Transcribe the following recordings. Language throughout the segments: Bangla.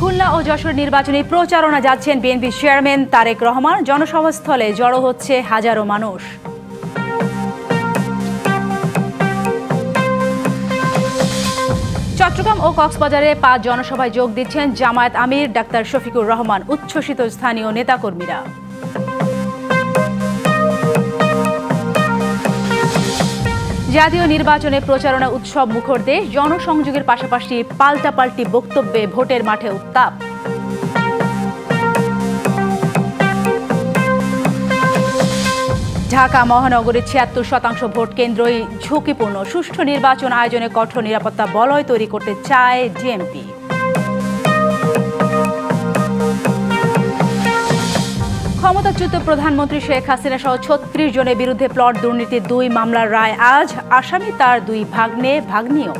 খুলনা ও যশোর নির্বাচনী প্রচারণা যাচ্ছেন বিএনপি চেয়ারম্যান তারেক রহমান। জনসভাস্থলে জড়ো হচ্ছে হাজারো মানুষ। চট্টগ্রাম ও কক্সবাজারে পাঁচ জনসভায় যোগ দিচ্ছেন জামায়াত আমির, ডাক্তার শফিকুর রহমান, উচ্ছ্বসিত স্থানীয় নেতাকর্মীরা। জাতীয় নির্বাচনে প্রচারণা উৎসব মুখর দেশ জনসংযোগের পাশাপাশি পাল্টাপাল্টি বক্তব্যে ভোটের মাঠে উত্তাপ। ঢাকা মহানগরীর ছিয়াত্তর শতাংশ ভোট কেন্দ্রই ঝুঁকিপূর্ণ। সুষ্ঠু নির্বাচন আয়োজনে কঠোর নিরাপত্তা বলয় তৈরি করতে চায় ডিএমপি। ক্ষমতাচ্যুত প্রধানমন্ত্রী শেখ হাসিনা সহ ছত্রিশ জনের বিরুদ্ধে প্লট দুর্নীতির দুই মামলার রায়। আজ আসামি তার দুই ভাগ্নে, ভাগ্নিও।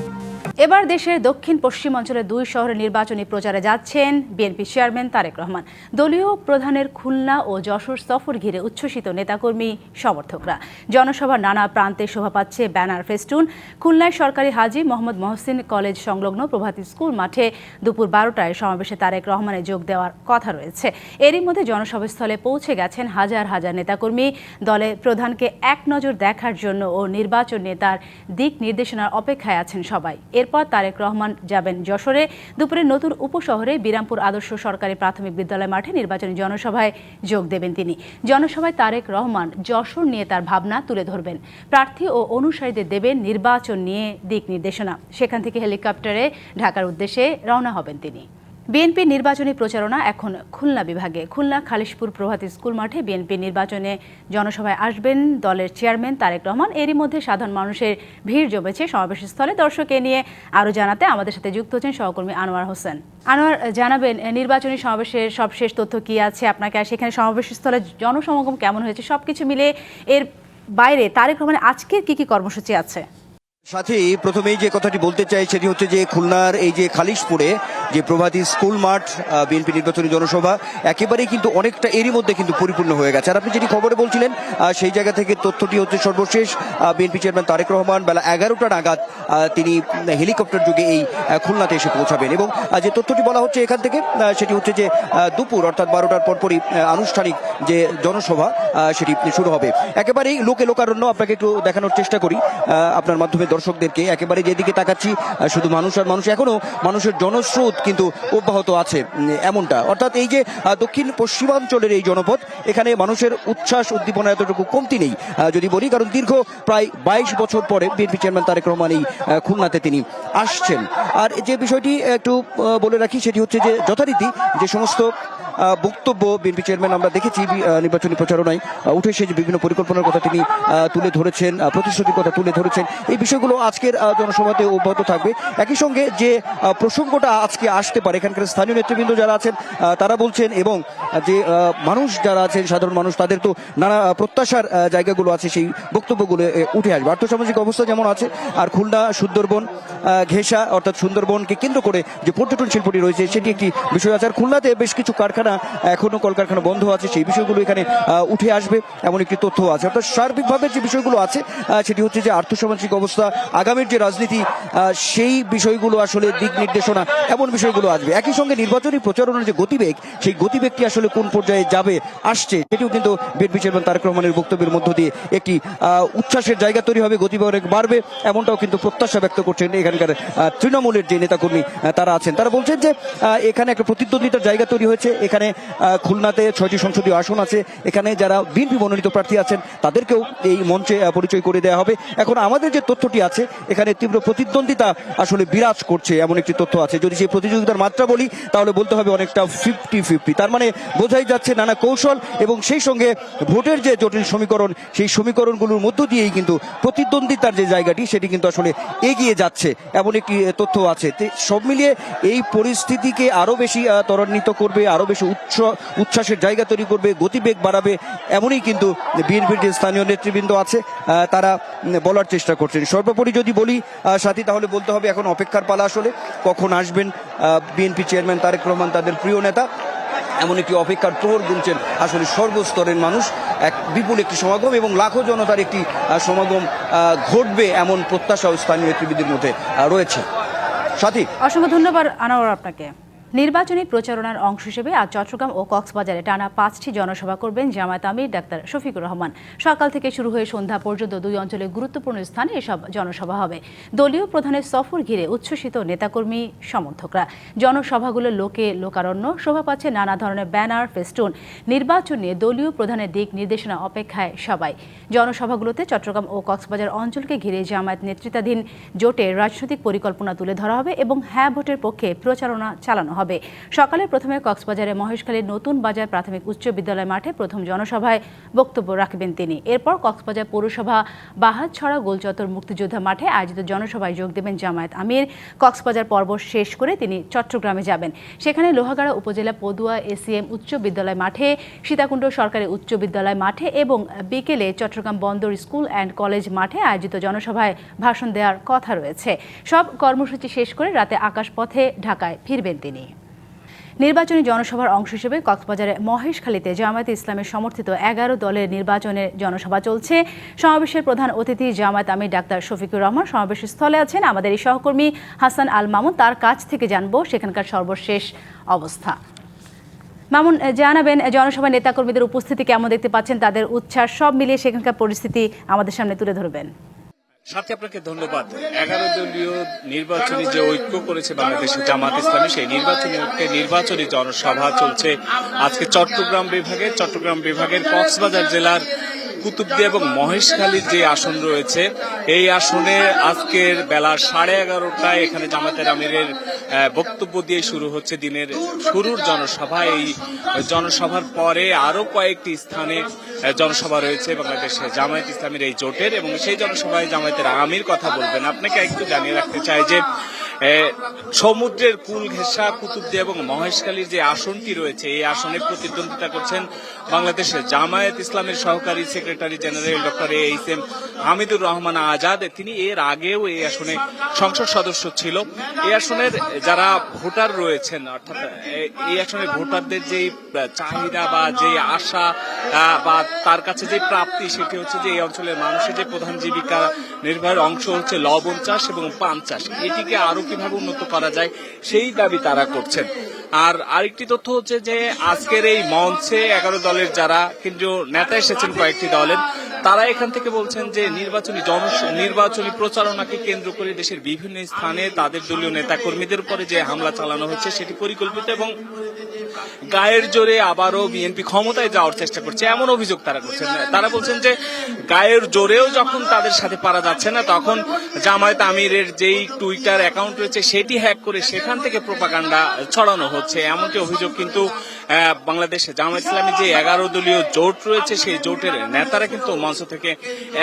এবার দেশের দক্ষিণ পশ্চিমাঞ্চলের দুই শহরে নির্বাচনী প্রচারে যাচ্ছেন বিএনপি চেয়ারম্যান তারেক রহমান। দলীয় প্রধানের খুলনা ও যশোর সফর ঘিরে উচ্ছ্বসিত নেতাকর্মী, সমর্থকরা। জনসভার নানা প্রান্তে শোভা পাচ্ছে ব্যানার ফেস্টুন। খুলনায় সরকারি হাজি মোহাম্মদ মহসিন কলেজ সংলগ্ন প্রভাতী স্কুল মাঠে দুপুর বারোটায় সমাবেশে তারেক রহমানের যোগ দেওয়ার কথা রয়েছে। এরই মধ্যে জনসভাস্থলে পৌঁছে গেছেন হাজার হাজার নেতাকর্মী। দলের প্রধানকে এক নজর দেখার জন্য ও নির্বাচন নেতার দিক নির্দেশনার অপেক্ষায় আছেন সবাই। এরপর তারেক রহমান যাবেন যশোরে। দুপুরে নতুন উপশহরে বিরামপুর আদর্শ সরকারি প্রাথমিক বিদ্যালয় মাঠে নির্বাচনী জনসভায় যোগ দেবেন তিনি। জনসভায় তারেক রহমান যশোর নিয়ে তার ভাবনা তুলে ধরবেন। প্রার্থী ও অনুসারীদের দেবেন নির্বাচন নিয়ে দিক নির্দেশনা। সেখান থেকে হেলিকপ্টারে ঢাকার উদ্দেশ্যে রওনা হবেন তিনি। বিএনপি নির্বাচনী প্রচারণা এখন খুলনা বিভাগে। খুলনা খালিশপুর প্রভাতী স্কুল মাঠে বিএনপি নির্বাচনে জনসভায় আসবেন দলের চেয়ারম্যান তারেক রহমান। এরই মধ্যে সাধারণ মানুষের ভিড় জমেছে সমাবেশস্থলে। দর্শকে নিয়ে আরও জানাতে আমাদের সাথে যুক্ত হচ্ছেন সহকর্মী আনোয়ার হোসেন। আনোয়ার, জানাবেন নির্বাচনী সমাবেশের সবশেষ তথ্য কি আছে আপনাকে? আর সেখানে সমাবেশস্থলে জনসমাগম কেমন হয়েছে? সবকিছু মিলে এর বাইরে তারেক রহমানের আজকের কি কি কর্মসূচি আছে? সাথে প্রথমেই যে কথাটি বলতে চাই সেটি হচ্ছে যে খুলনার এই যে খালিশপুরে যে প্রভাতী স্কুল মাঠ বিএনপি নির্বাচনী জনসভা, একেবারেই কিন্তু অনেকটা এরই মধ্যে কিন্তু পরিপূর্ণ হয়ে গেছে। আর আপনি যেটি খবরে বলছিলেন সেই জায়গা থেকে তথ্যটি হচ্ছে সর্বশেষ বিএনপি চেয়ারম্যান তারেক রহমান বেলা এগারোটা নাগাদ তিনি হেলিকপ্টার যুগে এই খুলনাতে এসে পৌঁছাবেন। এবং যে তথ্যটি বলা হচ্ছে এখান থেকে সেটি হচ্ছে যে দুপুর অর্থাৎ বারোটার পরপরই আনুষ্ঠানিক যে জনসভা সেটি শুরু হবে। একেবারেই লোকে লোকারণ্য, আপনাকে একটু দেখানোর চেষ্টা করি। আপনার মাধ্যমে দর্শকদেরকে একেবারে যেদিকে তাকাচ্ছি শুধু মানুষ আর মানুষ এখনও, মানুষের জনস্রোত কিন্তু অব্যাহত আছে এমনটা। অর্থাৎ এই যে দক্ষিণ পশ্চিমাঞ্চলের এই জনপদ, এখানে মানুষের উচ্ছ্বাস, উদ্দীপনা এতটুকু কমতি নেই। যদি বলি, কারণ দীর্ঘ প্রায় বাইশ বছর পরে বিএনপি চেয়ারম্যান তারেক রহমান এই খুলনাতে তিনি আসছেন। আর যে বিষয়টি একটু বলে রাখি, সেটি হচ্ছে যে যথারীতি যে সমস্ত বক্তব্য বিএনপি চেয়ারম্যান আমরা দেখেছি নির্বাচনী প্রচারণায়। উঠে এসে বিভিন্ন পরিকল্পনার কথা তিনি তুলে ধরেছেন প্রতিশ্রুতির কথা তুলে ধরেছেন, এই বিষয়গুলো আজকের জনসভাতে অব্যাহত থাকবে। একই সঙ্গে যে প্রসঙ্গটা আজকে আসতে পারে, এখানকার স্থানীয় নেতৃবৃন্দ যারা আছেন তারা বলছেন এবং যে মানুষ যারা আছেন, সাধারণ মানুষ, তাদের তো নানা প্রত্যাশার জায়গাগুলো আছে, সেই বক্তব্যগুলো উঠে আসবে। আর্থসামাজিক অবস্থা যেমন আছে, আর খুলনা, সুন্দরবন ঘেঁষা, অর্থাৎ সুন্দরবনকে কেন্দ্র করে যে পর্যটন শিল্পটি রয়েছে, সেটি একটি বিষয় আছে। আর খুলনাতে বেশ কিছু কারখানা এখনও কলকারখানা বন্ধ আছে, সেই বিষয়গুলো এখানে উঠে আসবে, এমন একটি তথ্য আছে। অর্থাৎ সার্বিকভাবে যে বিষয়গুলো আছে সেটি হচ্ছে যে আর্থসামাজিক অবস্থা, আগামীর যে রাজনীতি সেই বিষয়গুলো আসলে দিক নির্দেশনা, এমন বিষয়গুলো আসবে। একই সঙ্গে নির্বাচনী প্রচারণার যে গতিবেগ, সেই গতিবেগটি আসলে কোন পর্যায়ে যাবে, আসছে, সেটিও কিন্তু বিএনপি চেয়ারম্যান তারেক রহমানের বক্তব্যের মধ্য দিয়ে একটি উচ্ছ্বাসের জায়গা তৈরি হবে, গতিবেগ বাড়বে, এমনটাও কিন্তু প্রত্যাশা ব্যক্ত করছেন এখানকার তৃণমূলের যে নেতাকর্মী তারা আছেন। তারা বলছেন যে এখানে একটা প্রতিদ্বন্দ্বিতার জায়গা তৈরি হয়েছে, এখানে আহ, খুলনাতে ছয়টি সংসদীয় আসন আছে। এখানে যারা বিএনপি মনোনীত প্রার্থী আছেন তাদেরকেও এই মঞ্চে পরিচয় করে দেওয়া হবে। এখন আমাদের যে তথ্যটি আছে এখানে তীব্র প্রতিদ্বন্দ্বিতা আসলে বিরাজ করছে এমন একটি তথ্য আছে। যদি সেই প্রতিযোগিতার মাত্রা বলি তাহলে বলতে হবে অনেকটা ফিফটি ফিফটি। তার মানে বোঝাই যাচ্ছে নানা কৌশল এবং সেই সঙ্গে ভোটের যে জটিল সমীকরণ সেই সমীকরণগুলোর মধ্য দিয়েই কিন্তু প্রতিদ্বন্দ্বিতার যে জায়গাটি সেটি কিন্তু আসলে এগিয়ে যাচ্ছে এমন একটি তথ্য আছে। সব মিলিয়ে এই পরিস্থিতিকে আরও বেশি ত্বরান্বিত করবে আরও বেশি উচ্চ উচ্ছ্বাসের জায়গা তৈরি করবে, গতিবেগ বাড়াবে, এমনই কিন্তু বিএনপির যে স্থানীয় নেতৃবৃন্দ আছে তারা বলার চেষ্টা করছেন। সর্বোপরি যদি বলি সাথী, তাহলে বলতে হবে এখন অপেক্ষার পালা আসলে, কখন আসবেন বিএনপি চেয়ারম্যান তারেক রহমান, তাদের প্রিয় নেতা এমন একটি অপেক্ষার প্রহর গুনছেন আসলে সর্বস্তরের মানুষ। এক বিপুল একটি সমাগম এবং লাখো জনতার একটি সমাগম ঘটবে এমন প্রত্যাশাও স্থানীয় নেতৃবৃন্দের মধ্যে রয়েছে। সাথী? অসংখ্য ধন্যবাদ, আনোয়ার আপনাকে। নির্বাচনী প্রচারণার অংশ হিসেবে আজ চট্টগ্রাম ও কক্সবাজারে টানা পাঁচটি জনসভা করবেন জামায়াত আমির, ডাক্তার শফিকুর রহমান। সকাল থেকে শুরু হয়ে সন্ধ্যা পর্যন্ত দুই অঞ্চলে গুরুত্বপূর্ণ স্থানে এসব জনসভা হবে। দলীয় প্রধানের সফর ঘিরে উচ্ছ্বসিত নেতাকর্মী, সমর্থকরা। জনসভাগুলো লোকে লোকারণ্য, শোভা পাচ্ছে নানা ধরনের ব্যানার, ফেস্টুন। নির্বাচন নিয়ে দলীয় প্রধানের দিক নির্দেশনা অপেক্ষায় সবাই। জনসভাগুলোতে চট্টগ্রাম ও কক্সবাজার অঞ্চলকে ঘিরে জামায়াত নেতৃত্বাধীন জোটের রাজনৈতিক পরিকল্পনা তুলে ধরা হবে এবং হ্যাঁ ভোটের পক্ষে প্রচারণা চালানো হবে। সকালে প্রথমে কক্সবাজারে মহেশখালীর নতুন বাজার প্রাথমিক উচ্চ বিদ্যালয় মাঠে প্রথম জনসভায় বক্তব্য রাখবেন তিনি। এরপর কক্সবাজার পৌরসভা বাহাতছড়া গোলচত্বর মুক্তিযোদ্ধা মাঠে আয়োজিত জনসভায় যোগ দেবেন জামায়াত আমির। কক্সবাজার পর্ব শেষ করে তিনি চট্টগ্রামে যাবেন। সেখানে লোহাগাড়া উপজেলা পদুয়া এসিএম উচ্চ বিদ্যালয় মাঠে, সীতাকুণ্ড সরকারি উচ্চ বিদ্যালয় মাঠে এবং বিকেলে চট্টগ্রাম বন্দর স্কুল অ্যান্ড কলেজ মাঠে আয়োজিত জনসভায় ভাষণ দেওয়ার কথা রয়েছে। সব কর্মসূচি শেষ করে রাতে আকাশপথে ঢাকায় ফিরবেন তিনি। নির্বাচনী জনসভার অংশ হিসেবে কক্সবাজারে মহেশখালীতে জামায়াত ইসলামের সমর্থিত এগারো দলের নির্বাচনের জনসভা চলছে। সমাবেশের প্রধান অতিথি জামায়াত আমির ডাক্তার শফিকুর রহমান সমাবেশ স্থলে আছেন আমাদের এই সহকর্মী হাসান আল মামুন। তার কাছ থেকে জানব সেখানকার সর্বশেষ অবস্থা। মামুন, জানাবেন জনসভায় নেতাকর্মীদের উপস্থিতি কেমন দেখতে পাচ্ছেন? তাদের উচ্ছ্বাস সব মিলিয়ে সেখানকার পরিস্থিতি আমাদের সামনে তুলে ধরবেন। সাথে আপনাকে ধন্যবাদ। এগারো দলীয় নির্বাচনী যে ঐক্য করেছে বাংলাদেশের জামাত ইসলামী, সেই নির্বাচনী ঐক্যে নির্বাচনী জনসভা চলছে। আজকে চট্টগ্রাম বিভাগে চট্টগ্রাম বিভাগের কক্সবাজার জেলার কুতুবদিয়া এবং মহেশখালীর যে আসন রয়েছে, এই আসনে আজকের বেলা সাড়ে এগারোটায় এখানে জামাতের আমিরের বক্তব্য দিয়ে শুরু হচ্ছে দিনের শুরুর জনসভা। এই জনসভার পরে আরও কয়েকটি স্থানে জনসভা রয়েছে বাংলাদেশে জামায়াত ইসলামের এই জোটের এবং সেই জনসভায় জামায়াতের আমির কথা বলবেন। আপনাকে একটু জানিয়ে রাখতে চাই যে সমুদ্রের কুল ঘেঁষা কুতুবদিয়া এবং মহেশখালীর যে আসনটি রয়েছে, এই আসনে প্রতিদ্বন্দ্বিতা করছেন বাংলাদেশের জামায়াত ইসলামের সহকারী secretary general doctor H M Hamidur Rahman Azad. তিনি এর আগেও এই আসনে সংসদ সদস্য ছিল। এই আসনের যারা ভোটার রয়েছেন, অর্থাৎ এই আসনের ভোটারদের যে চাহিদা বা যে আশা বা তার কাছে যে প্রাপ্তি, সেটি হচ্ছে যে এই অঞ্চলের মানুষের যে প্রধান জীবিকা নির্বাহের অংশ হচ্ছে লবণ চাষ এবং পান চাষ। এটিকে আরও কীভাবে উন্নত করা যায় সেই দাবি তারা করছেন। আর আরেকটি তথ্য হচ্ছে যে আজকের এই মঞ্চে এগারো দলের যারা কেন্দ্রীয় নেতা এসেছেন কয়েকটি দলের, তারা এখান থেকে বলছেন যে নির্বাচনী জন নির্বাচনী প্রচারণাকে কেন্দ্র করে দেশের বিভিন্ন স্থানে তাদের দলীয় নেতা কর্মীদের উপরে যে হামলা চালানো হচ্ছে সেটি পরিকল্পিত এবং গায়ের জোরে আবারও বিএনপি ক্ষমতায় যাওয়ার চেষ্টা করছে। এমন অভিযোগ তারা করছেন। তারা বলছেন যে গায়ের জোরেও যখন তাদের সাথে পারা যাচ্ছে না, তখন জামায়াত আমিরের যেই টুইটার অ্যাকাউন্ট রয়েছে সেটি হ্যাক করে সেখান থেকে প্রোপাগান্ডা ছড়ানো হচ্ছে। এমনটি অভিযোগ কিন্তু বাংলাদেশে জামায়াত ইসলামী যে এগারো দলীয় জোট রয়েছে, সেই জোটের নেতারা কিন্তু মঞ্চ থেকে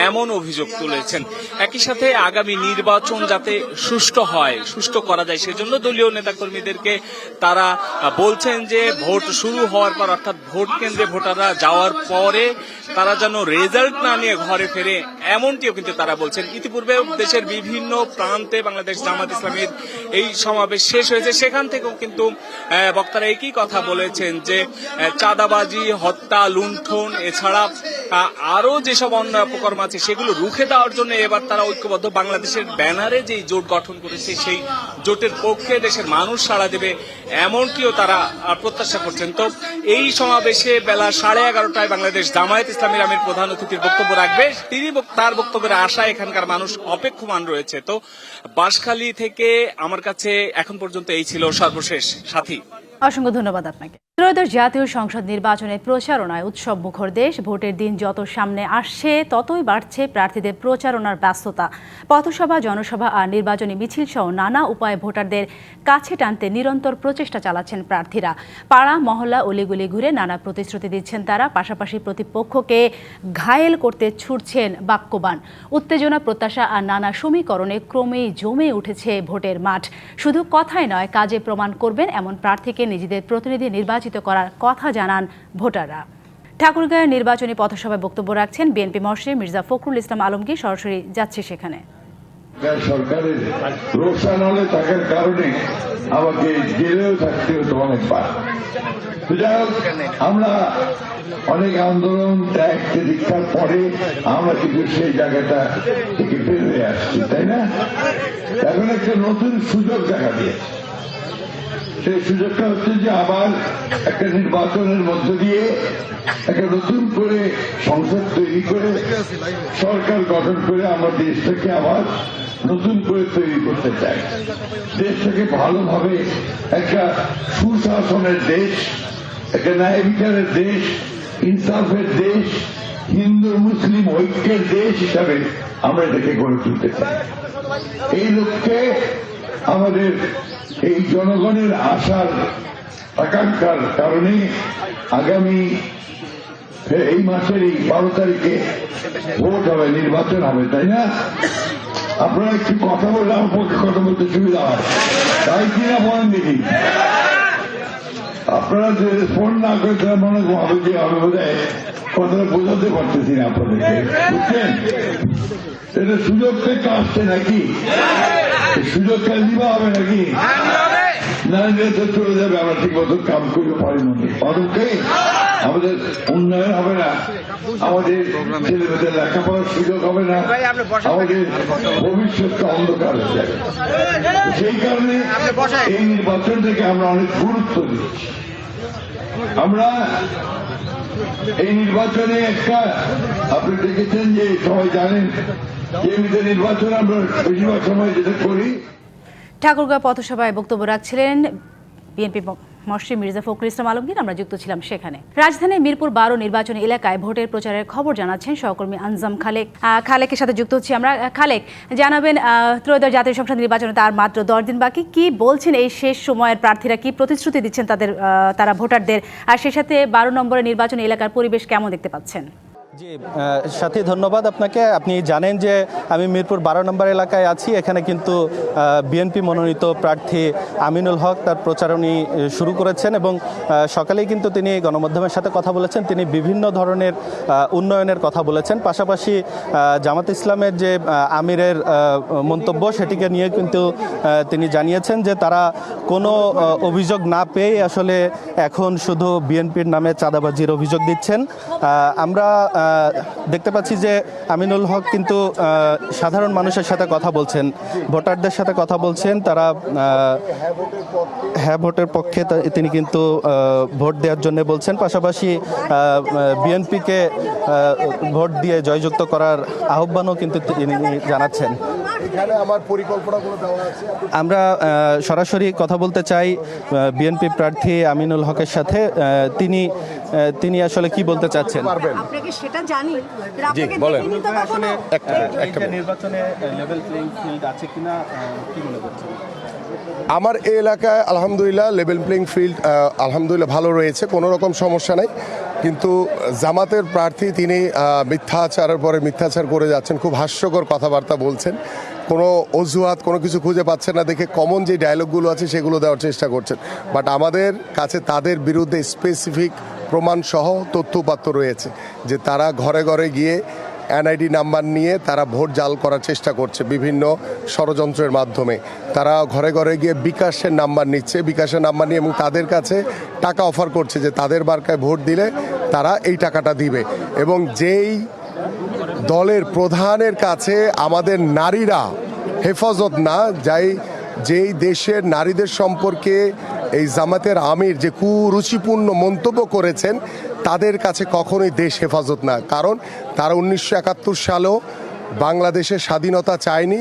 এমন অভিযোগ তুলেছেন। একই সাথে আগামী নির্বাচন যাতে সুষ্ঠু হয়, সুষ্ঠু করা যায়, সেজন্য দলীয় নেতাকর্মীদেরকে তারা বলছেন যে ভোট শুরু হওয়ার পর, অর্থাৎ ভোট কেন্দ্রে ভোটাররা যাওয়ার পরে তারা যেন রেজাল্ট না নিয়ে ঘরে ফেরে, এমনটিও কিন্তু তারা বলছেন। ইতিপূর্বে দেশের বিভিন্ন প্রান্তে বাংলাদেশ জামাত ইসলামীর এই সমাবেশ শেষ হয়েছে। সেখান থেকেও কিন্তু বক্তারা একই কথা বলেছেন যে চাঁদাবাজি, হত্যা, লুণ্ঠন, এছাড়া আরও যেসব অন্য অপকর্ম আছে, সেগুলো রুখে দেওয়ার জন্য এবার তারা ঐক্যবদ্ধ। বাংলাদেশের ব্যানারে যেই জোট গঠন করেছে, সেই জোটের পক্ষে দেশের মানুষ সাড়া দেবে, এমনটিও তারা প্রত্যাশা করছেন। তো এই সমাবেশে বেলা সাড়ে এগারোটায় বাংলাদেশ জামায়াত ইসলামের আমির প্রধান অতিথির বক্তব্য রাখবে। তিনি তার বক্তব্যের আশায় এখানকার মানুষ অপেক্ষমান রয়েছে। তো বাঁশখালী থেকে আমার কাছে এখন পর্যন্ত এই ছিল সর্বশেষ সাথী। অসংখ্য ধন্যবাদ আপনাকে। ত্রয়োদশ জাতীয় সংসদ নির্বাচনে প্রচারণায় উৎসব মুখর দেশ। ভোটের দিন যত সামনে আসছে, ততই বাড়ছে প্রার্থীদের প্রচারণার ব্যস্ততা। পথসভা, জনসভা আর নির্বাচনী মিছিল সহ নানা উপায়ে ভোটারদের কাছে টানতে নিরন্তর প্রচেষ্টা চালাচ্ছেন প্রার্থীরা। পাড়া, মহল্লা অলিগুলি ঘুরে নানা প্রতিশ্রুতি দিচ্ছেন তারা। পাশাপাশি প্রতিপক্ষকে ঘায়েল করতে ছুটছেন বাক্যবান। উত্তেজনা, প্রত্যাশা আর নানা সমীকরণে ক্রমেই জমে উঠেছে ভোটের মাঠ। শুধু কথায় নয়, কাজে প্রমাণ করবেন এমন প্রার্থীকে নিজেদের প্রতিনিধি নির্বাচিত করার কথা জানান ভোটাররা। ঠাকুরগাঁয়ের নির্বাচনী পথসভায় বক্তব্য রাখছেন বিএনপি মহাসচিব মির্জা ফখরুল ইসলাম আলমগীর, সরাসরি যাচ্ছে সেখানে। সরকারের রোকসান হলে থাকার কারণে আমাকে জেলেও থাকতে হতো অনেকবার। আমরা অনেক আন্দোলন ত্যাগ পরীক্ষার পরে আমরা কিন্তু সেই জায়গাটা থেকে হয়ে আসছি, তাই না? এখন একটা নতুন সুযোগ দেখা দিয়েছে। সেই সুযোগটা হচ্ছে যে আবার একটা নির্বাচনের মধ্য দিয়ে একটা নতুন করে সংসদ তৈরি করে সরকার গঠন করে আমরা দেশটাকে আবার নতুন করে তৈরি করতে চাই। দেশটাকে ভালোভাবে একটা সুশাসনের দেশ, একটা ন্যায় বিচারের দেশ, ইনসাফের দেশ, হিন্দু মুসলিম ঐক্যের দেশ হিসাবে আমরা এটাকে গড়ে তুলতে চাই। এই লক্ষ্যে আমাদের এই জনগণের আশার আকাঙ্ক্ষার কারণে আগামী এই মাসের এই বারো তারিখে ভোট হবে নির্বাচন হবে, তাই না? আপনারা একটু কথা বললে আমার পক্ষে কথা বলতে সুবিধা হয়। তাই কিনা বলেন দেখি। আপনারা যে ফোন না করে তারা মনে হবে যে আমি বোধ কথাটা বোঝাতে পারতেছি না আপনাদেরকে, বুঝছেন? এটা সুযোগ থেকে আসছে নাকি? সুযোগ দিবা হবে নাকি? না চলে যাবে আমরা ঠিক মতো কাম করতে পারি না। অদমকে আমাদের উন্নয়ন হবে না। আমাদের ছেলেমেয়েদের লেখাপড়ার সুযোগ হবে না। আমাদের ভবিষ্যৎটা অন্ধকার হয়ে যাবে। সেই কারণে এই নির্বাচন থেকে আমরা অনেক গুরুত্ব দিচ্ছি। আমরা এই নির্বাচনে একটা আপনি দেখেছেন যে সবাই জানেন এমনিতে ঠাকুরগাঁও পথসভায় বক্তব্য রাখছিলেন বিএনপি মসরি মির্জা ফখরুল ইসলাম আলমগীর। আমরা যুক্ত ছিলাম সেখানে। রাজধানীর মিরপুর বারো নির্বাচনী এলাকায় ভোটের প্রচারের খবর জানাচ্ছেন সহকর্মী আনজাম খালেক। খালেকের সাথে যুক্ত হচ্ছি আমরা। খালেক, জানাবেন ত্রয়োদশ জাতীয় সংসদ নির্বাচনে তার মাত্র দশ দিন বাকি। কি বলছেন এই শেষ সময়ের প্রার্থীরা? কি প্রতিশ্রুতি দিচ্ছেন তাদের তারা ভোটারদের? আর সেই সাথে বারো নম্বরের নির্বাচনী এলাকার পরিবেশ কেমন দেখতে পাচ্ছেন? জি সাথী, ধন্যবাদ আপনাকে। আপনি জানেন যে আমি মিরপুর বারো নম্বর এলাকায় আছি। এখানে কিন্তু বিএনপি মনোনীত প্রার্থী আমিনুল হক তার প্রচারণী শুরু করেছেন এবং সকালেই কিন্তু তিনি গণমাধ্যমের সাথে কথা বলেছেন। তিনি বিভিন্ন ধরনের উন্নয়নের কথা বলেছেন। পাশাপাশি জামাত ইসলামের যে আমিরের মন্তব্য সেটিকে নিয়ে কিন্তু তিনি জানিয়েছেন যে তারা কোনো অভিযোগ না পেয়ে আসলে এখন শুধু বিএনপির নামে চাঁদাবাজির অভিযোগ দিচ্ছেন। আমরা দেখতে পাচ্ছি যে আমিনুল হক কিন্তু সাধারণ মানুষের সাথে কথা বলছেন। ভোটারদের সাথে কথা বলছেন, তারা হ্যাঁ ভোটের পক্ষে তিনি কিন্তু ভোট দেওয়ার জন্য বলছেন। পাশাপাশি বিএনপিকে ভোট দিয়ে জয়যুক্ত করার আহ্বানও কিন্তু তিনি জানাচ্ছেন। এখানে আমার পরিকল্পনাগুলো দেওয়া আছে। আমরা সরাসরি কথা বলতে চাই বিএনপি প্রার্থী আমিনুল হকের সাথে তিনি তিনি আসলে কি বলতে চাচ্ছেন? আপনাকে সেটা জানি জি, বলেন। আসলে একটা। নির্বাচনে লেভেল প্লেইং ফিল্ড আছে কিনা কি মনে করছেন? আমার এই এলাকায় আলহামদুলিল্লাহ লেভেল প্লেইং ফিল্ড আলহামদুলিল্লাহ ভালো রয়েছে কোনো রকম সমস্যা নাই। কিন্তু জামাতের প্রার্থী তিনি মিথ্যাচারের পরে মিথ্যাচার করে যাচ্ছেন খুব হাস্যকর কথাবার্তা বলছেন। কোনো অজুহাত, কোনো কিছু খুঁজে পাচ্ছেন না, দেখে কমন যে ডায়লগগুলো আছে সেগুলো দেওয়ার চেষ্টা করছেন। বাট আমাদের কাছে তাদের বিরুদ্ধে স্পেসিফিক প্রমাণ সহ তথ্যপাত্র রয়েছে, যে তারা ঘরে ঘরে গিয়ে এনআইডি নাম্বার নিয়ে তারা ভোট জাল করার চেষ্টা করছে বিভিন্ন ষড়যন্ত্রের মাধ্যমে। তারা ঘরে ঘরে গিয়ে বিকাশের নাম্বার নিচ্ছে, বিকাশের নাম্বার নিয়ে এবং তাদের কাছে টাকা অফার করছে যে তাদের বার্কায় ভোট দিলে তারা এই টাকাটা দিবে। এবং যেই দলের প্রধানের কাছে আমাদের নারীরা হেফাজত না, যাই যেই দেশের নারীদের সম্পর্কে এই জামাতের আমির যে কুরুচিপূর্ণ মন্তব্য করেছেন, তাদের কাছে কখনোই দেশ হেফাজত না। কারণ তারা উনিশশো একাত্তর সালেও বাংলাদেশের স্বাধীনতা চায়নি।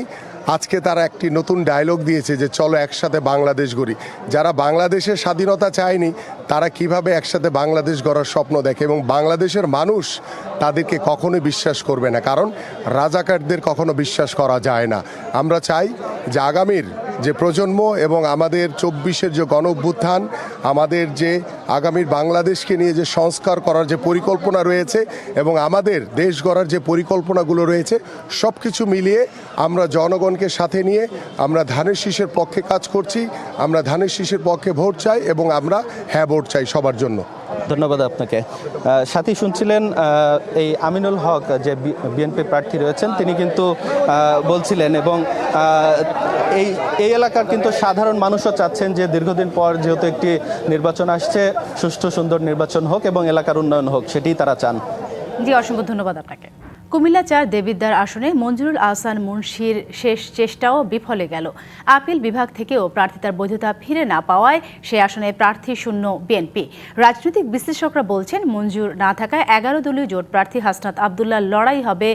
আজকে তারা একটি নতুন ডায়লগ দিয়েছে যে চলো একসাথে বাংলাদেশ গড়ি। যারা বাংলাদেশের স্বাধীনতা চায়নি তারা কীভাবে একসাথে বাংলাদেশ গড়ার স্বপ্ন দেখে এবং বাংলাদেশের মানুষ তাদেরকে কখনোই বিশ্বাস করবে না? কারণ রাজাকারদের কখনো বিশ্বাস করা যায় না। আমরা চাই যে আগামীর যে প্রজন্ম এবং আমাদের চব্বিশের যে গণ অভ্যুত্থান আমাদের যে আগামীর বাংলাদেশকে নিয়ে যে সংস্কার করার যে পরিকল্পনা রয়েছে এবং আমাদের দেশ গড়ার যে পরিকল্পনাগুলো রয়েছে সব কিছু মিলিয়ে আমরা জনগণকে সাথে নিয়ে আমরা ধানের শীষের পক্ষে কাজ করছি, আমরা ধানের শীষের পক্ষে ভোট চাই এবং আমরা হ্যাঁ ভোট চাই সবার জন্য। ধন্যবাদ আপনাকে। সাথী শুনছিলেন এই আমিনুল হক যে বিএনপি প্রার্থী রয়েছেন তিনি কিন্তু বলছিলেন এবং এই এই এলাকার কিন্তু সাধারণ মানুষও চাচ্ছেন যে দীর্ঘদিন পর যেহেতু একটি নির্বাচন আসছে সুষ্ঠু সুন্দর নির্বাচন হোক এবং এলাকার উন্নয়ন হোক সেটি তারা চান। জি অসংখ্য ধন্যবাদ আপনাকে। কুমিল্লা চার দেবিদ্দার আসনে মঞ্জুরুল আহসান মুন্সির শেষ চেষ্টাও বিফলে গেল। আপিল বিভাগ থেকেও প্রার্থিতার বৈধতা ফিরে না পাওয়ায় সে আসনে প্রার্থী শূন্য বিএনপি। রাজনৈতিক বিশ্লেষকরা বলছেন, মঞ্জুর না থাকায় এগারো দলীয় জোট প্রার্থী হাসনাত আবদুল্লাহ লড়াই হবে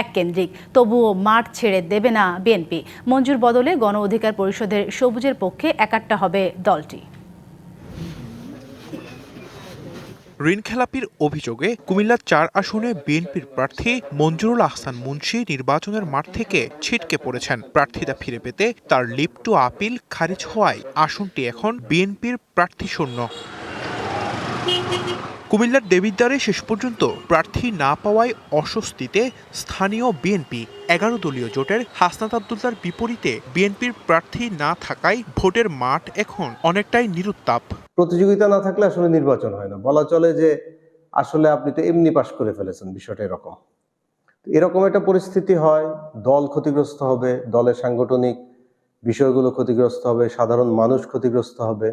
এক কেন্দ্রিক তবুও মাঠ ছেড়ে দেবে না বিএনপি। মঞ্জুর বদলে গণ অধিকার পরিষদের সবুজের পক্ষে একাট্টা হবে দলটি। ঋণখেলাপির অভিযোগে কুমিল্লার চার আসনে বিএনপির প্রার্থী মঞ্জুরুল আহসান মুন্সি নির্বাচনের মাঠ থেকে ছিটকে পড়েছেন। প্রার্থিতা ফিরে পেতে তার লিপ টু আপিল খারিজ হওয়ায় আসনটি এখন বিএনপির প্রার্থী শূন্য। কুমিল্লার দেবিদ্বারে শেষ পর্যন্ত প্রার্থী না পাওয়ায় অস্বস্তিতে স্থানীয় বিএনপি এগারো দলীয় জোটের হাসনাত আবদুল্লার বিপরীতে বিএনপির প্রার্থী না থাকায় ভোটের মাঠ এখন অনেকটাই নিরুত্তাপ। প্রতিযোগিতা না থাকলে আসলে নির্বাচন হয় না। বলা চলে যে আসলে আপনি তো এমনি পাশ করে ফেলেছেন, বিষয়টা এরকম। এরকম একটা পরিস্থিতি হয়, দল ক্ষতিগ্রস্ত হবে, দলের সাংগঠনিক বিষয়গুলো ক্ষতিগ্রস্ত হবে, সাধারণ মানুষ ক্ষতিগ্রস্ত হবে।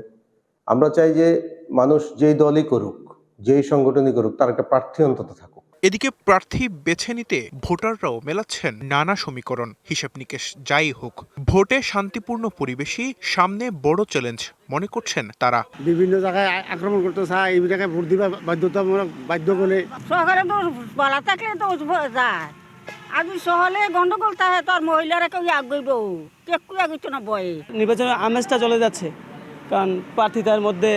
আমরা চাই যে মানুষ যেই দলই করুক, যেই সংগঠনই করুক, তার একটা প্রার্থী অন্তত থাকুক। এদিকে প্রার্থী বেছে নিতে ভোটাররাও মেলাচ্ছেন নানা সমীকরণ। হিসেব নিকেশ যাই হোক ভোটে শান্তিপূর্ণ পরিবেশই সামনে বড় চ্যালেঞ্জ মনে করছেন তারা। বিভিন্ন জায়গায় আক্রমণ করতে চায় এই জায়গায় ভোট দিবা বাধ্যতামূলক বাধ্য করে। সরকারে তো বলা থাকলে তো যায়। আজি সহলে গন্ডগোল থাকে তোর মহিলারা কেউ আগুইব কেউ আগুইতো না বয়ে। নির্বাচনের আমেজটা চলে যাচ্ছে কারণ প্রার্থীতার মধ্যে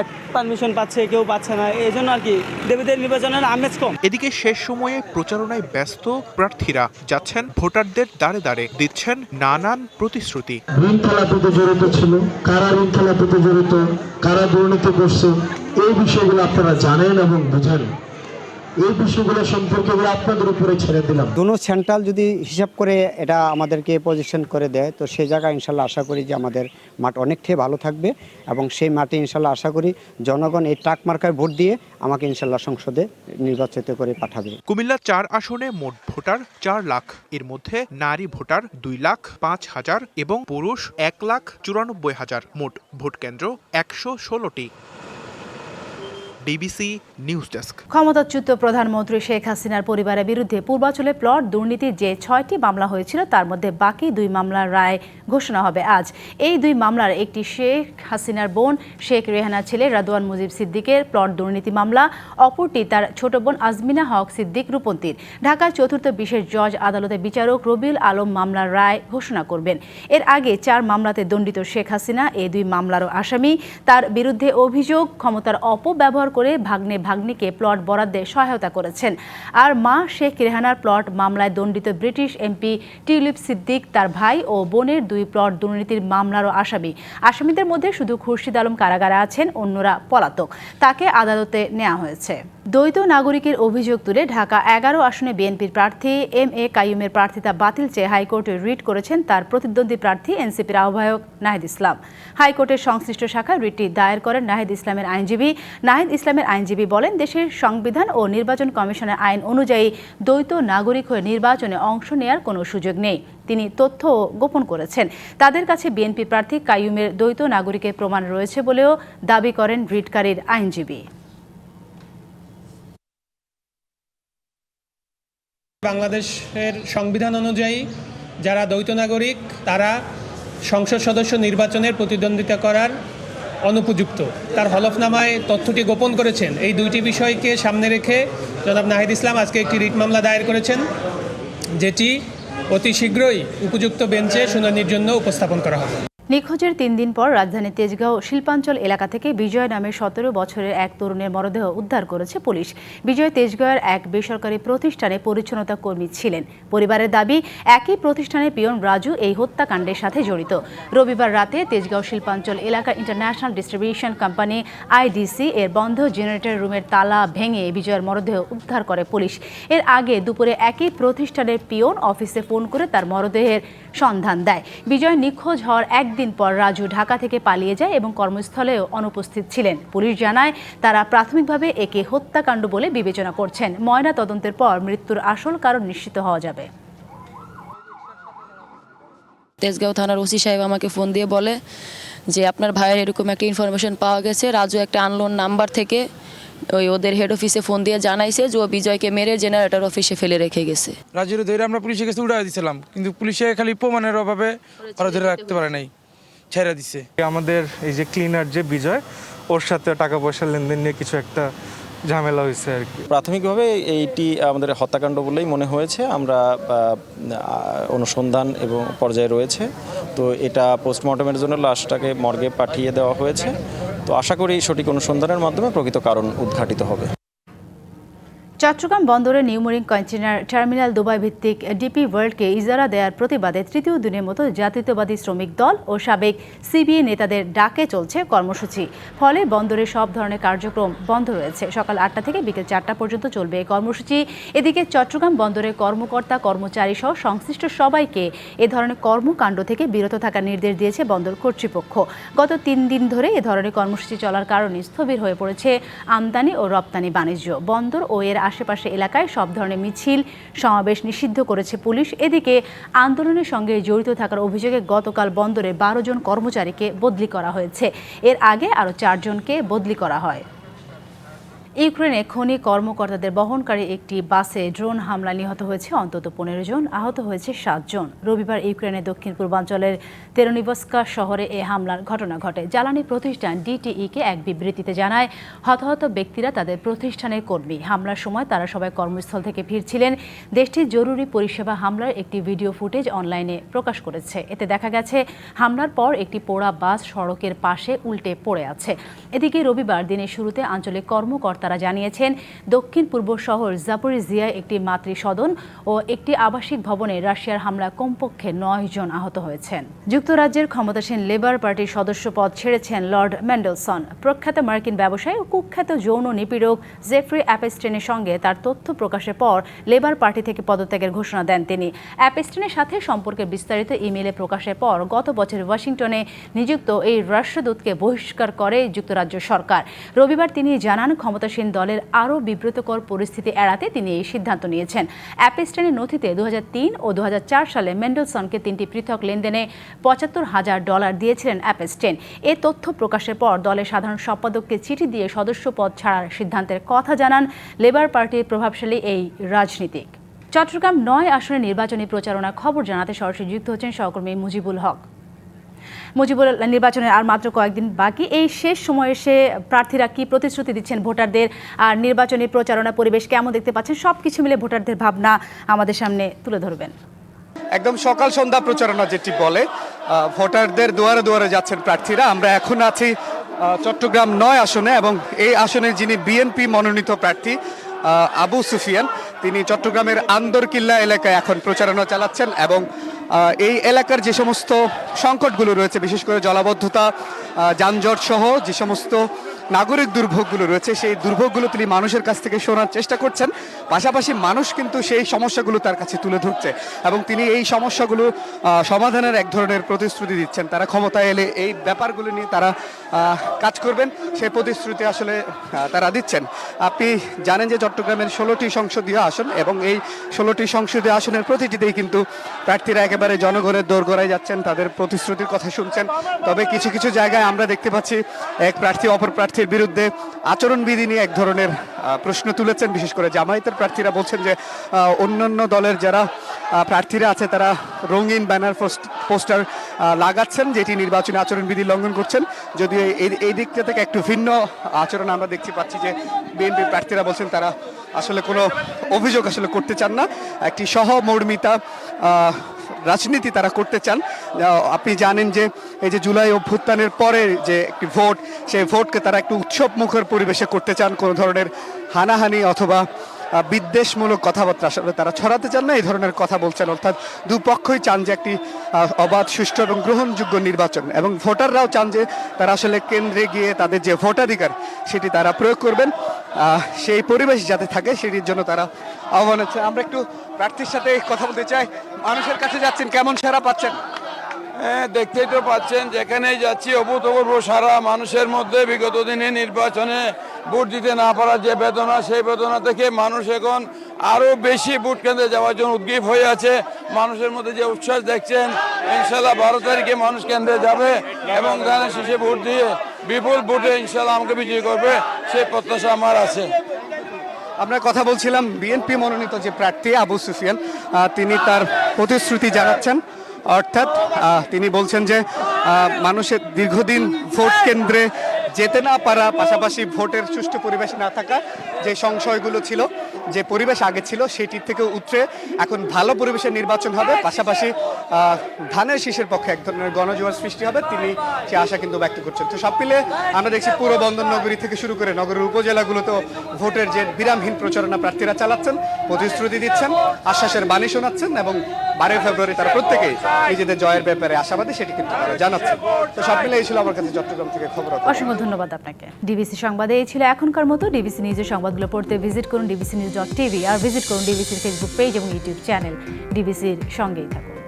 এক পারমিশন পাচ্ছে কেউ পাচ্ছে না। এই জন্য আর কি দেবীদের নির্বাচনের আমেজ কম। এদিকে শেষ সময়ে প্রচারণায় ব্যস্ত প্রার্থীরা যাচ্ছেন ভোটারদের দাঁড়ে দাঁড়ে দিচ্ছেন নানান প্রতিশ্রুতি। ঋণ খেলাপিতে জড়িত ছিল কারা ঋণ খেলাপিতে জড়িত কারা দুর্নীতি করছে এই বিষয়গুলো আপনারা জানেন এবং বুঝেন। এই বিষয়গুলো সম্পর্কে আপনাদের উপরে ছেড়ে দিলাম। দোনো সেন্ট্রাল যদি হিসাব করে এটা আমাদেরকে পজিশন করে দেয় তো সেই জায়গায় ইনশাল্লাহ আশা করি যে আমাদের মাঠ অনেকটাই ভালো থাকবে এবং সেই মাঠে ইনশাল্লাহ আশা করি জনগণ এই ট্রাক মার্কায় ভোট দিয়ে আমাকে ইনশাল্লাহ সংসদে নির্বাচিত করে পাঠাবে। কুমিল্লা চার আসনে মোট ভোটার চার লাখ এর মধ্যে নারী ভোটার দুই লাখ পাঁচ হাজার এবং পুরুষ এক লাখ চুরানব্বই হাজার। মোট ভোট কেন্দ্র একশো ষোলোটি। DBC news desk. ক্ষমতাচ্যুত প্রধানমন্ত্রী শেখ হাসিনার পরিবারের বিরুদ্ধে পূর্বাচলে প্লট দুর্নীতির যে ছয়টি মামলা হয়েছিল, তার মধ্যে বাকি দুই মামলার রায় ঘোষণা হবে আজ। এই দুই মামলার একটি শেখ হাসিনার বোন, শেখ রেহানার ছেলে রাদওয়ান মুজিব সিদ্দিকের প্লট দুর্নীতি মামলা, অপরটি তার ছোট বোন আজমিনা হক সিদ্দিক রূপন্তীর। ঢাকার চতুর্থ বিশেষ জজ আদালতের বিচারক রবিউল আলম মামলার রায় ঘোষণা করবেন। এর আগে চার মামলাতে দণ্ডিত শেখ হাসিনা এই দুই মামলারও আসামি। তার বিরুদ্ধে অভিযোগ, ক্ষমতার অপব্যবহার করে ভাগ্নে ভাগ্নিকে প্লট বরাদ্দে সহায়তা করেছেন। আর মা শেখ রেহানার প্লট মামলায় দণ্ডিত ব্রিটিশ এমপি টিউলিপ সিদ্দিক, তার ভাই ও বোনের দুই প্লট দুর্নীতির মামলারও আসামি। আসামিদের মধ্যে শুধু খুরশিদ আলম কারাগারে আছেন, অন্যরা পলাতক। তাকে আদালতে নেওয়া হয়েছে। দ্বৈত নাগরিকের অভিযোগ তুলে ঢাকা এগারো আসনে বিএনপির প্রার্থী এম এ কাইয়ুমের প্রার্থিতা বাতিল চেয়ে হাইকোর্টে রিট করেছেন তার প্রতিদ্বন্দ্বী প্রার্থী এনসিপির আহ্বায়ক নাহিদ ইসলাম। হাইকোর্টের সংশ্লিষ্ট শাখায় রিটটি দায়ের করেন নাহিদ ইসলামের আইনজীবী নাহিদ ইসলামের আইনজীবী বলেন, দেশের সংবিধান ও নির্বাচন কমিশনের আইন অনুযায়ী দ্বৈত নাগরিক হয়ে নির্বাচনে অংশ নেয়ার কোনো সুযোগ নেই। তিনি তথ্য গোপন করেছেন। তাদের কাছে বিএনপি প্রার্থী কাইয়ুমের দ্বৈত নাগরিকের প্রমাণ রয়েছে বলেও দাবি করেন রিটকারীর আইনজীবী। বাংলাদেশের সংবিধান অনুযায়ী যারা দ্বৈত নাগরিক, তারা সংসদ সদস্য নির্বাচনের প্রতিদ্বন্দ্বিতা করার অনুপযুক্ত। তার হলফনামায় তথ্যটি গোপন করেছেন। এই দুইটি বিষয়কে সামনে রেখে জনাব নাহিদ ইসলাম আজকে একটি রিট মামলা দায়ের করেছেন, যেটি অতি শীঘ্রই উপযুক্ত বেঞ্চে শুনানির জন্য উপস্থাপন করা হবে। নিখোঁজের তিন দিন পর রাজধানী তেজগাঁও শিল্পাঞ্চল এলাকা থেকে বিজয় নামের সতেরো বছরের এক তরুণের মরদেহ উদ্ধার করেছে পুলিশ। বিজয় তেজগাঁওয়ের এক বেসরকারি প্রতিষ্ঠানে পরিচ্ছন্নতা কর্মী ছিলেন। পরিবারের দাবি, একই প্রতিষ্ঠানের পিয়ন রাজু এই হত্যাকাণ্ডের সাথে জড়িত। রবিবার রাতে তেজগাঁও শিল্পাঞ্চল এলাকার ইন্টারন্যাশনাল ডিস্ট্রিবিউশন কোম্পানি আইডিসি এর বন্ধ জেনারেটর রুমের তালা ভেঙে বিজয়ের মরদেহ উদ্ধার করে পুলিশ। এর আগে দুপুরে একই প্রতিষ্ঠানের পিয়ন অফিসে ফোন করে তার মরদেহের সন্ধান দেয়। বিজয় নিখোঁজ হওয়ার একদিন পর রাজু ঢাকা থেকে পালিয়ে যায় এবং কর্মস্থলেও অনুপস্থিত ছিলেন। পুলিশ জানায় তারা প্রাথমিকভাবে একে হত্যাকাণ্ড বলে বিবেচনা করছেন। ময়না তদন্তের পর মৃত্যুর আসল কারণ নিশ্চিত হওয়া যাবে। তেজগাঁও থানার ওসি সাহেব আমাকে ফোন দিয়ে বলে যে আপনার ভাইয়ের এরকম একটা ইনফরমেশন পাওয়া গেছে। রাজু একটা আনলোন নাম্বার থেকে ওই ওদের হেড অফিসে ফোন দিয়ে জানাইছে যে ও বিজয়কে মেরে জেনারেটর অফিসে ফেলে রেখে গেছে। রাজুরে ধরে আমরা পুলিশের কাছে উড়াই দিয়েছিলাম কিন্তু পুলিশে খালি প্রমাণের অভাবে ওরা ধরে রাখতে পারে নাই। ছেড়ে দিছে। আমাদের এই যে ক্লিনার যে বিজয় ওর সাথে টাকা পয়সার লেনদেন নিয়ে কিছু একটা ঝামেলা হয়েছে আর কি। প্রাথমিকভাবে এইটি আমাদের হত্যাকাণ্ড বলেই মনে হয়েছে। আমরা অনুসন্ধান এবং পর্যায়ে রয়েছে। তো এটা পোস্টমর্টমের জন্য লাশটাকে মর্গে পাঠিয়ে দেওয়া হয়েছে। তো আশা করি সঠিক অনুসন্ধানের মাধ্যমে প্রকৃত কারণ উদ্ঘাটিত হবে। চট্টগ্রাম বন্দরের new mooring container terminal Dubai ভিত্তিক ডিপি ওয়ার্ল্ডকে ইজারা দেওয়ার প্রতিবাদে তৃতীয় দিনের মতো জাতীয়তাবাদী শ্রমিক দল ও সাবেক সিবিএ নেতাদের ডাকে চলছে কর্মসূচি। ফলে বন্দরের সব ধরনের কার্যক্রম বন্ধ রয়েছে। সকাল আটটা থেকে বিকেল চারটা পর্যন্ত চলবে এই কর্মসূচি। এদিকে চট্টগ্রাম বন্দরের কর্মকর্তা, কর্মচারী সহ সংশ্লিষ্ট সবাইকে এ ধরনের কর্মকাণ্ড থেকে বিরত থাকার নির্দেশ দিয়েছে বন্দর কর্তৃপক্ষ। গত তিন দিন ধরে এ ধরনের কর্মসূচি চলার কারণে স্থবির হয়ে পড়েছে আমদানি ও রপ্তানি বাণিজ্য। বন্দর ও এর আশেপাশে এলাকায় সব ধরনের মিছিল, সমাবেশ নিষিদ্ধ করেছে পুলিশ। এদিকে আন্দোলনের সঙ্গে জড়িত থাকার অভিযোগে গতকাল বন্দরে বারো জন কর্মচারীকে বদলি করা হয়েছে। এর আগে আরও চারজনকে বদলি করা হয়। ইউক্রেনে খনি কর্মকর্তাদের বহনকারী একটি বাসে ড্রোন হামলা নিহত হয়েছে। অন্তত পনেরো জন আহত হয়েছে সাতজন রবিবার ইউক্রেনের দক্ষিণ পূর্বাঞ্চলের তেরোনিবস্কা শহরে এ হামলার ঘটনা ঘটে। জ্বালানি প্রতিষ্ঠান ডিটিইকে এক বিবৃতিতে জানায়, হতাহত ব্যক্তিরা তাদের প্রতিষ্ঠানের কর্মী। হামলার সময় তারা সবাই কর্মস্থল থেকে ফিরছিলেন। দেশটির জরুরি পরিষেবা হামলার একটি ভিডিও ফুটেজ অনলাইনে প্রকাশ করেছে। এতে দেখা গেছে, হামলার পর একটি পোড়া বাস সড়কের পাশে উল্টে পড়ে আছে। এদিকে রবিবার দিনের শুরুতে আঞ্চলিক কর্মকর্তারা জানিয়েছেন, দক্ষিণ পূর্ব শহর জাপরিজিয়ায় একটি মাতৃ সদন ও একটি আবাসিক ভবনে রাশিয়ার হামলা কমপক্ষে নয় জন আহত হয়েছেন। যুক্তরাজ্যের ক্ষমতাসীন লেবার পার্টির সদস্য পদ ছেড়েছেন লর্ড ম্যান্ডেলসন। প্রখ্যাত মার্কিন ব্যবসায়ী ও কুখ্যাত যৌন নিপীড়ক জেফ্রি অ্যাপেস্টেনের সঙ্গে তার তথ্য প্রকাশের পর লেবার পার্টি থেকে পদত্যাগের ঘোষণা দেন তিনি। অ্যাপেস্টেনের সাথে সম্পর্কে বিস্তারিত ইমেলে প্রকাশের পর গত বছর ওয়াশিংটনে নিযুক্ত এই রাষ্ট্রদূতকে বহিষ্কার করে যুক্তরাজ্য সরকার। রবিবার তিনি জানান, ক্ষমতাসীন দলের আরও বিব্রতকর পরিস্থিতি এড়াতে তিনি এই সিদ্ধান্ত নিয়েছেন। অ্যাপেস্টেনের নথিতে দু ও দু সালে মেন্ডেলসনকে তিনটি পৃথক লেনদেনে পঁচাত্তর হাজার ডলার দিয়েছিলেন অ্যাপেস্টেন। এ তথ্য প্রকাশের পর দলের সাধারণ সম্পাদককে চিঠি দিয়ে সদস্য পদ ছাড়ার সিদ্ধান্তের কথা জানান লেবার পার্টির প্রভাবশালী এই রাজনীতিক। চট্টগ্রাম নয় আসনে নির্বাচনী প্রচারণার খবর জানাতে সরাসরি যুক্ত হচ্ছেন সহকর্মী মুজিবুল হক। মুজিবুল নির্বাচনের আর মাত্র কয়েকদিন বাকি। এই শেষ সময়ে এসে প্রার্থীরা কি প্রতিশ্রুতি দিচ্ছেন ভোটারদের? আর নির্বাচনী প্রচারণা পরিবেশ কেমন দেখতে পাচ্ছেন? সব কিছু মিলে ভোটারদের ভাবনা আমাদের সামনে তুলে ধরবেন। একদম সকাল সন্ধ্যা প্রচারণা যেটি বলে ভোটারদের দুয়ারে দুয়ারে যাচ্ছেন প্রার্থীরা। আমরা এখন আছি চট্টগ্রাম নয় আসনে এবং এই আসনে যিনি বিএনপি মনোনীত প্রার্থী আবু সুফিয়ান। তিনি চট্টগ্রামের আন্দরকিল্লা এলাকায় এখন প্রচারণা চালাচ্ছেন এবং এই এলাকার যে সমস্ত সংকটগুলো রয়েছে, বিশেষ করে জলাবদ্ধতা যানজট সহ যে সমস্ত নাগরিক দুর্ভোগগুলো রয়েছে, সেই দুর্ভোগগুলো তিনি মানুষের কাছ থেকে শোনার চেষ্টা করছেন। পাশাপাশি মানুষ কিন্তু সেই সমস্যাগুলো তার কাছে তুলে ধরছে এবং তিনি এই সমস্যাগুলো সমাধানের এক ধরনের প্রতিশ্রুতি দিচ্ছেন। তারা ক্ষমতায় এলে এই ব্যাপারগুলো নিয়ে তারা কাজ করবেন। সেই প্রতিশ্রুতি আসলে তারা দিচ্ছেন। আপনি জানেন যে চট্টগ্রামের ষোলোটি সংসদীয় আসন এবং এই ষোলোটি সংসদীয় আসনের প্রতিটিতেই কিন্তু প্রার্থীরা একেবারে জনগণের দোরগোড়ায় যাচ্ছেন, তাদের প্রতিশ্রুতির কথা শুনছেন। তবে কিছু কিছু জায়গায় আমরা দেখতে পাচ্ছি, এক প্রার্থী অপর প্রার্থীর বিরুদ্ধে আচরণবিধি নিয়ে এক ধরনের প্রশ্ন তুলেছেন। বিশেষ করে জামায়াতের প্রার্থীরা বলছেন যে অন্যান্য দলের যারা প্রার্থীরা আছে, তারা রঙিন ব্যানার পোস্টার লাগাচ্ছেন, যেটি নির্বাচনী আচরণবিধি লঙ্ঘন করছেন। যদিও এই দিকটা থেকে একটু ভিন্ন আচরণ আমরা দেখতে পাচ্ছি যে বিএনপি প্রার্থীরা বলছেন তারা আসলে কোনো অভিযোগ আসলে করতে চান না। একটি সহমর্মিতা রাজনীতি তারা করতে চান। আপনি জানেন যে এই যে জুলাই অভ্যুত্থানের পরে যে একটি ভোট, সেই ভোটকে তারা একটু উৎসব মুখর পরিবেশে করতে চান, কোনো ধরনের হানাহানি অথবা বিদ্বেষমূলক কথাবার্তা আসলে তারা ছড়াতে চান না, এই ধরনের কথা বলছেন। অর্থাৎ দুপক্ষই চান যে একটি অবাধ, সুষ্ঠু এবং গ্রহণযোগ্য নির্বাচন এবং ভোটাররাও চান যে তারা আসলে কেন্দ্রে গিয়ে তাদের যে ভোটাধিকার সেটি তারা প্রয়োগ করবেন। সেই পরিবেশ যাতে থাকে, সেটির জন্য তারা আহ্বান হচ্ছে। আমরা একটু প্রার্থীর সাথে কথা বলতে চাই। মানুষের কাছে যাচ্ছেন, কেমন সারা পাচ্ছেন? হ্যাঁ দেখতেই তো পাচ্ছেন, যেখানেই যাচ্ছি, অভূতপূর্ব সারা মানুষের মধ্যে বিগত দিনে নির্বাচনে ভোট দিতে না পারার যে বেদনা, সেই বেদনা থেকে মানুষ এখন আরও বেশি ভোট কেন্দ্রে যাওয়ার জন্য উদ্গ্রীব হয়ে আছে। মানুষের মধ্যে যে উচ্ছ্বাস দেখছেন, ইনশাল্লাহ বারো তারিখে মানুষ কেন্দ্রে যাবে এবং ধানের শেষে ভোট দিয়ে বিপুল ভোটে ইনশাল্লাহ আমাকে বিজয়ী করবে, সেই প্রত্যাশা আমার আছে। আমরা কথা বলছিলাম বিএনপি মনোনীত যে প্রার্থী আবু সুফিয়ান তিনি তার প্রতিশ্রুতি জানাচ্ছেন। অর্থাৎ তিনি বলছেন যে মানুষের দীর্ঘদিন ভোট কেন্দ্রে যেতে না পারা, পাশাপাশি ভোটের সুষ্ঠু পরিবেশ না থাকা যে সংশয়গুলো ছিল যে পরিবেশ আগে ছিল সেটির থেকে উঠে এখন ভালো পরিবেশের নির্বাচন হবে। পাশাপাশি ধানের শীষের পক্ষে এক ধরনের গণজোয়ার সৃষ্টি হবে। তিনি সে আশা কিন্তু ব্যক্ত করছেন। তো সব মিলে আমরা দেখছি পুরো বন্দর নগরী থেকে শুরু করে নগরের উপজেলাগুলোতেও ভোটের যে বিরামহীন প্রচারণা প্রার্থীরা চালাচ্ছেন, প্রতিশ্রুতি দিচ্ছেন, আশ্বাসের বাণী শোনাচ্ছেন এবং বারোই ফেব্রুয়ারি তারা প্রত্যেকেই নিজেদের জয়ের ব্যাপারে আশাবাদী, সেটি কিন্তু তারা জানাচ্ছে। তো সব মিলে এই ছিল আমার কাছে চট্টগ্রাম থেকে খবর অসংখ্য ধন্যবাদ আপনাকে। ডিবিসি সংবাদে এই ছিল এখনকার মতো। ডিবিসি নিউজের সংবাদগুলো পড়তে ভিজিট করুন ডিবিসি নিউজ ডট টিভি আর ভিজিট করুন ডিবিসির ফেসবুক পেজ এবং ইউটিউব চ্যানেল ডিবিসির সঙ্গেই থাকুন।